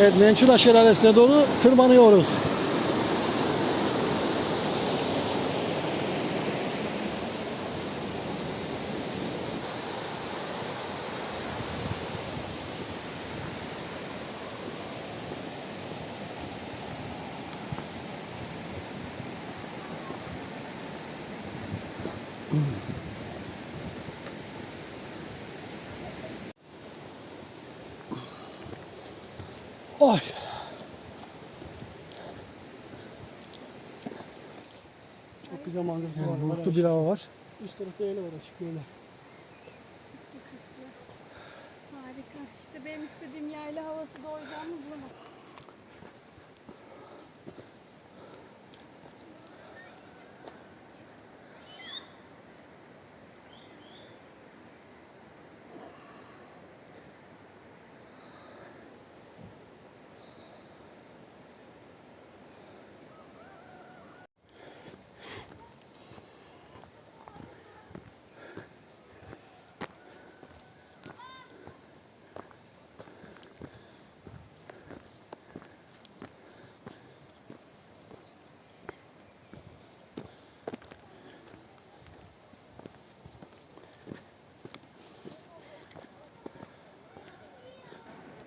Evet Mençula Şelalesi'ne doğru tırmanıyoruz. Ay. Çok güzel manzarası Yani var. bulutlu bir hava var. Üst tarafta öyle var açık böyle. Sisli sisli. Harika. İşte benim istediğim yayla havası da oydu ama bulamadım.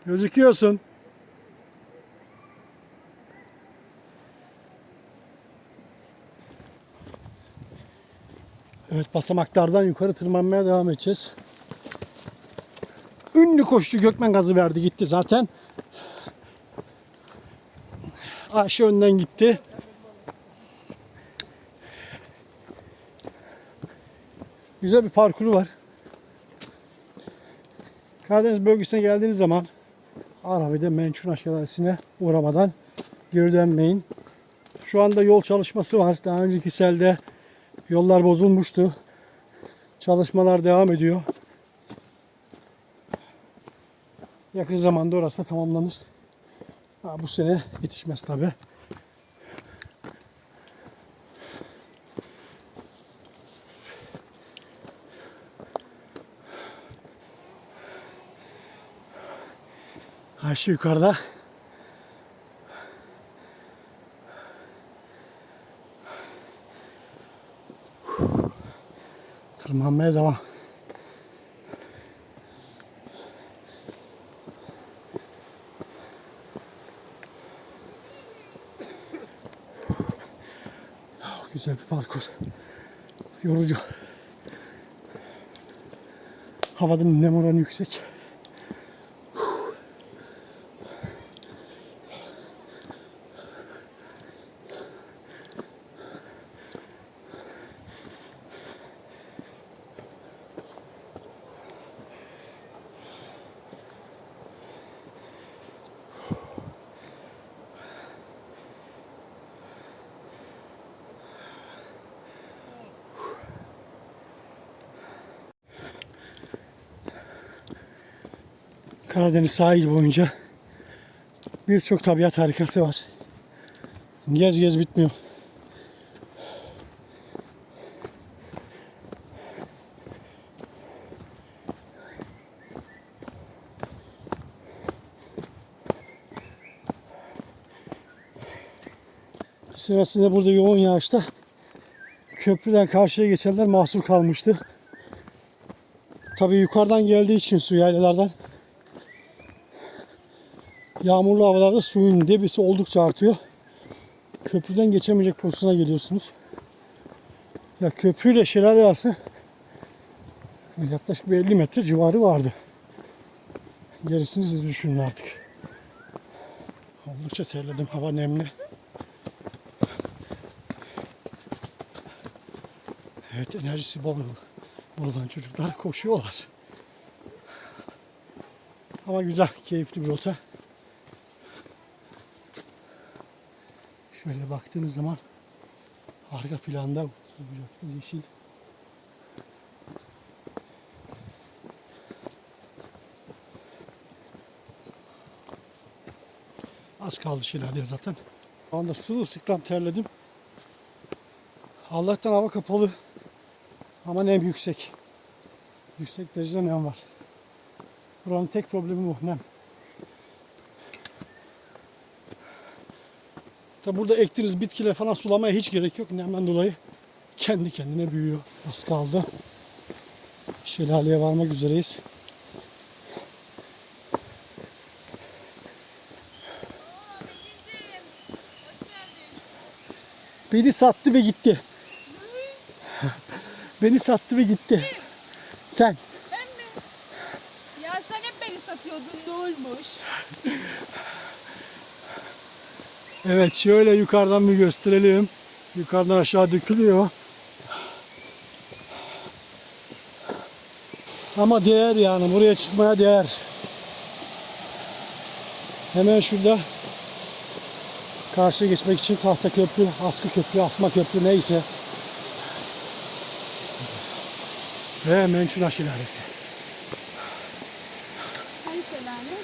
Gözüküyorsun. Evet basamaklardan yukarı tırmanmaya devam edeceğiz. Ünlü koşucu Gökmen gazı verdi gitti zaten. Ayşe önden gitti. Güzel bir parkuru var. Karadeniz bölgesine geldiğiniz zaman Arabi'de Mençuna Şelalesi'ne uğramadan geri dönmeyin. Şu anda yol çalışması var. Daha önceki selde yollar bozulmuştu. Çalışmalar devam ediyor. Yakın zamanda orası tamamlanır. Ha, bu sene yetişmez tabi. Ayşe yukarıda. Tırmanmaya devam. Güzel bir parkur. Yorucu. Havada nem oranı yüksek. Karadeniz sahil boyunca birçok tabiat harikası var. Gez gez bitmiyor. Sırasında burada yoğun yağışta köprüden karşıya geçenler mahsur kalmıştı. Tabii yukarıdan geldiği için su yaylalardan Yağmurlu havalarda suyun debisi oldukça artıyor. Köprüden geçemeyecek pozisyona geliyorsunuz. Ya köprüyle şelale arası yaklaşık bir 50 metre civarı vardı. Gerisini siz düşünün artık. Oldukça terledim. Hava nemli. Evet enerjisi bol bulunan çocuklar koşuyorlar. Ama güzel, keyifli bir rota. Şöyle baktığınız zaman arka planda uçsuz bucaksız yeşil. Az kaldı şelaleye zaten. Şu anda sırılsıklam terledim. Allah'tan hava kapalı. Ama nem yüksek. Yüksek derecede nem var. Buranın tek problemi bu nem. Tabi burada ektiğiniz bitkiler falan sulamaya hiç gerek yok. Nemden dolayı kendi kendine büyüyor. Az kaldı. Şelaleye varmak üzereyiz. Beni sattı ve gitti. Beni sattı ve gitti. Sen. Ben mi? Ya sen hep beni satıyordun ne olmuş? Evet şöyle yukarıdan bir gösterelim. Yukarıdan aşağı dökülüyor. Ama değer yani buraya çıkmaya değer. Hemen şurada karşıya geçmek için tahta köprü, askı köprü, asma köprü neyse. Ve Mençuna Şelalesi. Hangi şelale?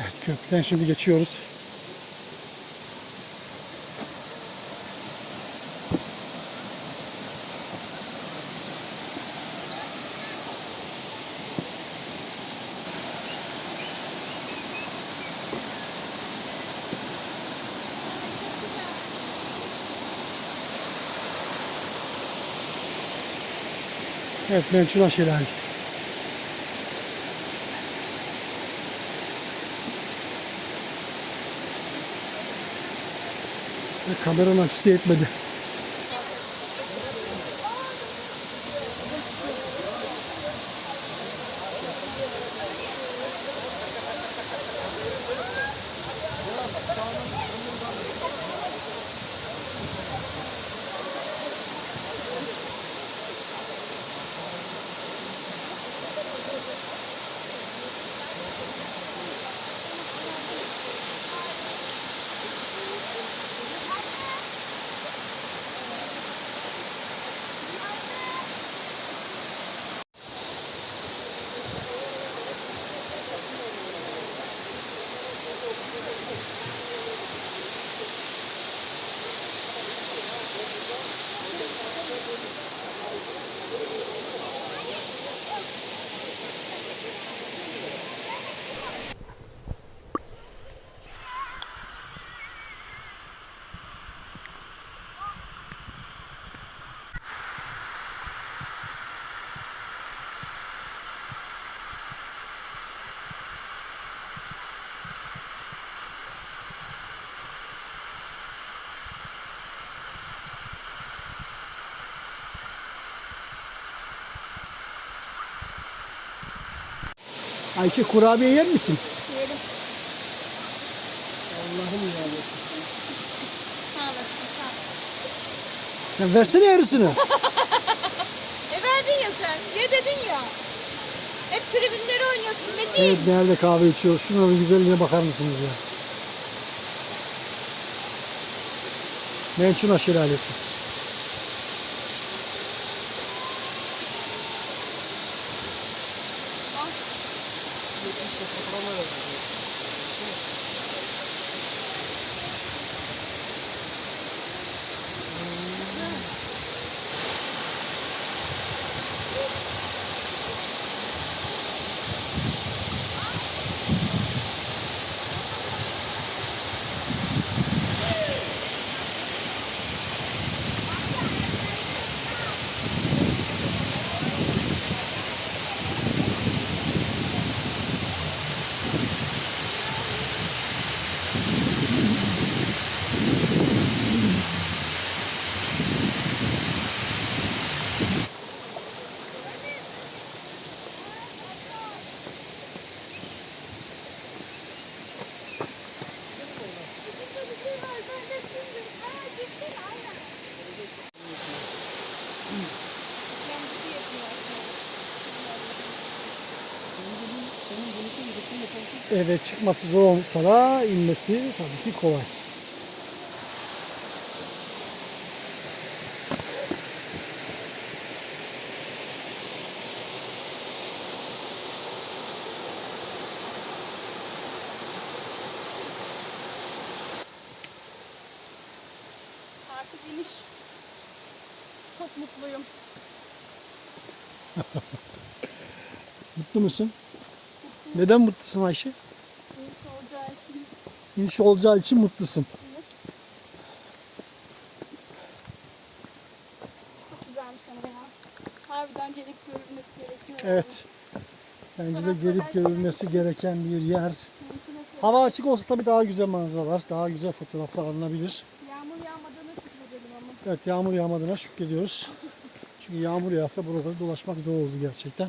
Evet köprüden şimdi geçiyoruz. Evet Mençuna Şelalesi. Kameranın açısı yetmedi. Ayşe kurabiye yer misin? Yerim. Allah'ım ya. Sağ olasın sağ. Ya versene yarısını. E verdin ya sen. Ye dedin ya. Hep tribünleri oynuyorsun Metin. evet nerede kahve içiyoruz? Şunun güzelliğine bakar mısınız ya? Mençuna Şelalesi. Evet çıkması zor olsa da inmesi tabii ki kolay. Artık iniş. Çok mutluyum. Mutlu musun? Neden mutlusun Ayşe? Neyse olacağı için. mutlusun. Çok güzelmiş ama ya. Harbiden gelip görülmesi gerekiyor. Evet. Bence de gelip görülmesi gereken bir yer. Hava açık olsa tabii daha güzel manzaralar, daha güzel fotoğraflar alınabilir. Yağmur yağmadığına şükredelim ama. Evet yağmur yağmadığına şükrediyoruz. Çünkü yağmur yağsa buraları dolaşmak zor oldu gerçekten.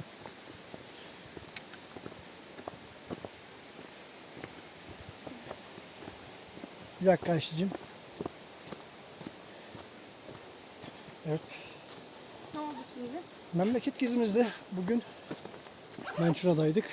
Bir dakika Ayşe'cim. Evet. Ne oldu şimdi? Memleket gezimizde bugün Mençura'daydık.